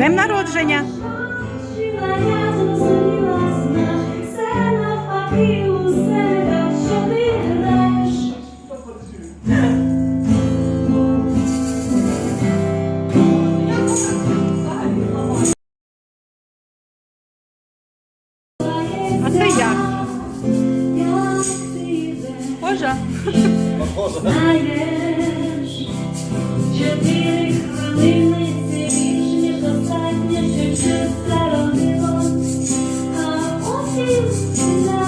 Dniem Narodzenia. A ty jak? Boże. you tonight.